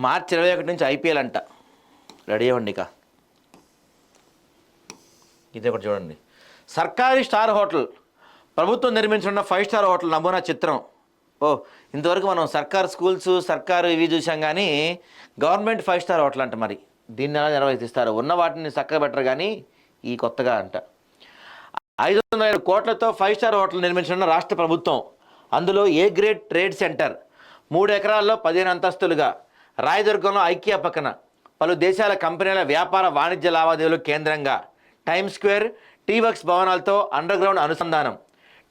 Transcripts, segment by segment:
మార్చి ఇరవై ఒకటి నుంచి ఐపీఎల్ అంట. రెడీ అవ్వండి ఇక. ఇది ఒకటి చూడండి. సర్కారీ స్టార్ హోటల్ ప్రభుత్వం నిర్మించిన ఫైవ్ స్టార్ హోటల్ నమూనా చిత్రం. ఓ ఇంతవరకు మనం సర్కార్ స్కూల్స్ సర్కారు ఇవి చూసాం కానీ గవర్నమెంట్ ఫైవ్ స్టార్ హోటల్ అంట మరి. దీన్ని ఎలా నిర్వహిస్తారు? ఉన్న వాటిని చక్కగా పెట్టరు కానీ ఈ కొత్తగా అంట. ఐదు వందల కోట్లతో ఫైవ్ స్టార్ హోటల్ నిర్మించిన రాష్ట్ర ప్రభుత్వం. అందులో ఏ గ్రేడ్ ట్రేడ్ సెంటర్? మూడు ఎకరాల్లో పదిహేను అంతస్తులుగా. రాయదుర్గంలో ఐకియా పక్కన పలు దేశాల కంపెనీల వ్యాపార వాణిజ్య లావాదేవీలు కేంద్రంగా. టైమ్ స్క్వేర్ టీవర్క్స్ భవనాలతో అండర్ గ్రౌండ్ అనుసంధానం.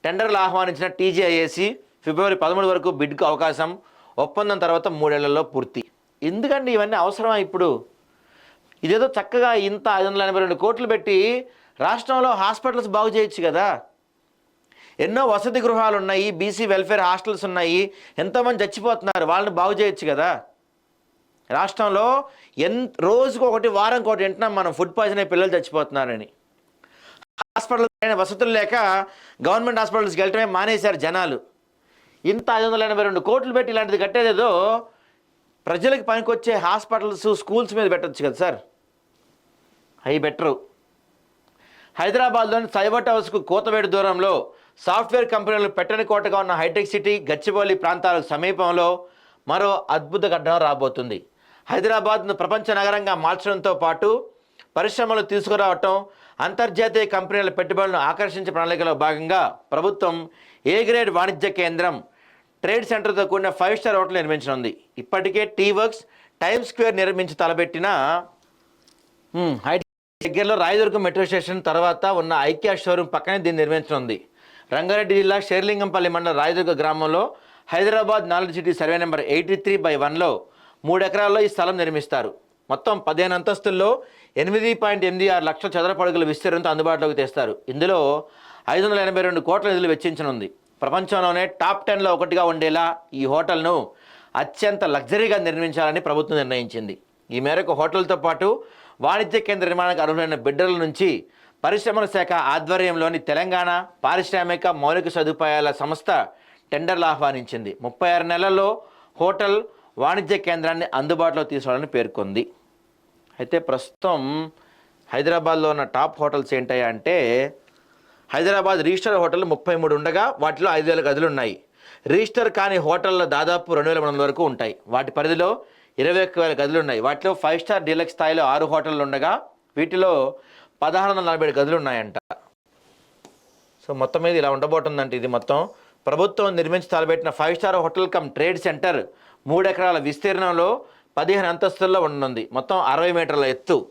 టెండర్లు ఆహ్వానించిన టీజీఐఏసి ఫిబ్రవరి పదమూడు వరకు బిడ్కు అవకాశం ఒప్పందం తర్వాత మూడేళ్ళలో పూర్తి. ఎందుకండి ఇవన్నీ అవసరమా ఇప్పుడు? ఇదేదో చక్కగా ఇంత ఐదు వందల ఎనభై రెండు కోట్లు పెట్టి రాష్ట్రంలో హాస్పిటల్స్ బాగు చేయొచ్చు కదా. ఎన్నో వసతి గృహాలు ఉన్నాయి బీసీ వెల్ఫేర్ హాస్టల్స్ ఉన్నాయి ఎంతోమంది చచ్చిపోతున్నారు వాళ్ళని బాగు చేయొచ్చు కదా. రాష్ట్రంలో ఎంత రోజుకు ఒకటి వారం ఒకటి వింటున్నాం మనం ఫుడ్ పాయిజన్ అయ్యి పిల్లలు చచ్చిపోతున్నారని. హాస్పిటల్ అయిన వసతులు లేక గవర్నమెంట్ హాస్పిటల్స్కి వెళ్ళటమే మానేశారు జనాలు. ఇంత ఐదు వందల ఎనభై రెండు కోట్లు పెట్టి ఇలాంటిది కట్టేదేదో ప్రజలకు పనికొచ్చే హాస్పిటల్స్ స్కూల్స్ మీద పెట్టచ్చు కదా సార్. అవి బెటరు. హైదరాబాద్లోని సైబర్ టవర్స్కు కూతవేడు దూరంలో సాఫ్ట్వేర్ కంపెనీలు పెట్టని కోటగా ఉన్న హైటెక్ సిటీ గచ్చిబౌలి ప్రాంతాలకు సమీపంలో మరో అద్భుత ఘటన రాబోతుంది. హైదరాబాద్ను ప్రపంచ నగరంగా మార్చడంతో పాటు పరిశ్రమలు తీసుకురావటం అంతర్జాతీయ కంపెనీల పెట్టుబడులను ఆకర్షించే ప్రణాళికలో భాగంగా ప్రభుత్వం ఏ గ్రేడ్ వాణిజ్య కేంద్రం ట్రేడ్ సెంటర్తో కూడిన ఫైవ్ స్టార్ హోటల్ నిర్మించనుంది. ఇప్పటికే టీ వర్క్స్ టైమ్ స్క్వేర్ నిర్మించి తలపెట్టిన హ్మ్, దగ్గరలో రాయదుర్గం మెట్రో స్టేషన్ తర్వాత ఉన్న ఐక్యా షోరూమ్ పక్కనే దీన్ని నిర్మించనుంది. రంగారెడ్డి జిల్లా షేర్లింగంపల్లి మండల రాయదుర్గ గ్రామంలో Hyderabad knowledge city survey number eighty three by వన్లో మూడు ఎకరాల్లో ఈ స్థలం నిర్మిస్తారు. మొత్తం పదిహేను అంతస్తుల్లో ఎనిమిది పాయింట్ ఎనిమిది ఆరు లక్షల చదరపడుగుల విస్తీర్ణంతో అందుబాటులోకి తెస్తారు. ఇందులో ఐదు వందల ఎనభై రెండు కోట్ల నిధులు వెచ్చించనుంది. ప్రపంచంలోనే టాప్ టెన్లో ఒకటిగా ఉండేలా ఈ హోటల్ను అత్యంత లగ్జరీగా నిర్మించాలని ప్రభుత్వం నిర్ణయించింది. ఈ మేరకు హోటల్తో పాటు వాణిజ్య కేంద్ర నిర్మాణానికి అర్హులైన బిడ్డల నుంచి పరిశ్రమల శాఖ ఆధ్వర్యంలోని తెలంగాణ పారిశ్రామిక మౌలిక సదుపాయాల సంస్థ టెండర్లు ఆహ్వానించింది. ముప్పై ఆరు నెలల్లో హోటల్ వాణిజ్య కేంద్రాన్ని అందుబాటులో తీసుకోవాలని పేర్కొంది. అయితే ప్రస్తుతం హైదరాబాద్లో ఉన్న టాప్ హోటల్స్ ఏంటయ్యా అంటే హైదరాబాద్ రిజిస్టర్ హోటల్ ముప్పై మూడు ఉండగా వాటిలో ఐదు వేల గదులు ఉన్నాయి. రిజిస్టర్ కాని హోటల్లో దాదాపు రెండు వేల మూడు వందల వరకు ఉంటాయి. వాటి పరిధిలో ఇరవై ఒక్క వేల గదులు ఉన్నాయి. వాటిలో ఫైవ్ స్టార్ డీలక్స్ స్థాయిలో ఆరు హోటళ్ళు ఉండగా వీటిలో పదహారు వందల నలభై ఏడు గదులు ఉన్నాయంట. సో మొత్తం మీద ఇలా ఉండబోతుందంటే ఇది మొత్తం. ప్రభుత్వం నిర్మించి తలబెట్టిన five star hotel cum trade centre మూడు ఎకరాల విస్తీర్ణంలో పదిహేను అంతస్తుల్లో ఉండనుంది. మొత్తం అరవై మీటర్ల ఎత్తు.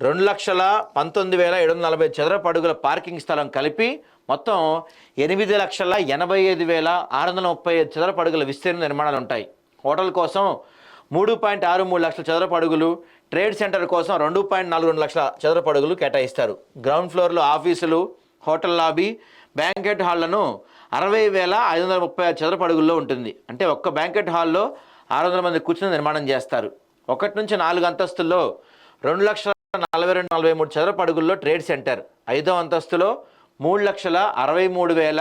రెండు లక్షల పంతొమ్మిది వేల ఏడు వందల నలభై చదరపు అడుగుల పార్కింగ్ స్థలం కలిపి మొత్తం ఎనిమిది లక్షల ఎనభై ఐదు వేల ఆరు వందల ముప్పై ఐదు చదరపు అడుగుల విస్తీర్ణ నిర్మాణాలు ఉంటాయి. హోటల్ కోసం మూడు పాయింట్ ఆరు మూడు లక్షల చదరపు అడుగులు ట్రేడ్ సెంటర్ కోసం రెండు పాయింట్ నాలుగు రెండు లక్షల చదరపు అడుగులు కేటాయిస్తారు. గ్రౌండ్ ఫ్లోర్లో ఆఫీసులు హోటల్ లాబీ బ్యాంకెట్ హాళ్ళను అరవై వేల ఐదు వందల ముప్పై ఆరు చదరపు అడుగుల్లో ఉంటుంది. అంటే ఒక్క బ్యాంకెట్ హాల్లో ఆరు వందల మంది కూర్చుని నిర్మాణం చేస్తారు. ఒకటి నుంచి నాలుగు అంతస్తుల్లో రెండు లక్షల నలభై రెండు నలభై మూడు చదరపు అడుగుల్లో ట్రేడ్ సెంటర్. ఐదో అంతస్తులో మూడు లక్షల అరవై మూడు వేల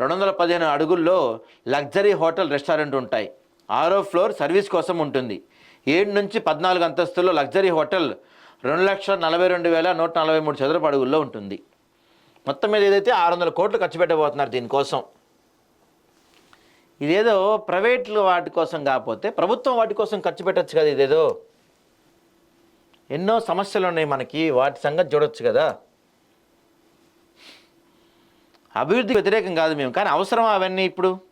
రెండు వందల పదిహేను అడుగుల్లో లగ్జరీ హోటల్ రెస్టారెంట్ ఉంటాయి. ఆరో ఫ్లోర్ సర్వీస్ కోసం ఉంటుంది. ఏడు నుంచి పద్నాలుగు అంతస్తుల్లో లగ్జరీ హోటల్ రెండు లక్షల నలభై రెండు వేల నూట నలభై మూడు చదరపు అడుగుల్లో ఉంటుంది. మొత్తం మీద ఏదైతే ఆరు వందల కోట్లు ఖర్చు పెట్టబోతున్నారు దీనికోసం. ఇదేదో ప్రైవేట్లు వాటి కోసం కాకపోతే ప్రభుత్వం వాటి కోసం ఖర్చు పెట్టచ్చు కదా ఇదేదో. ఎన్నో సమస్యలు ఉన్నాయి మనకి వాటి సంగతి చూడొచ్చు కదా. అభివృద్ధి వ్యతిరేకం కాదు మేము కానీ అవసరం అవన్నీ ఇప్పుడు?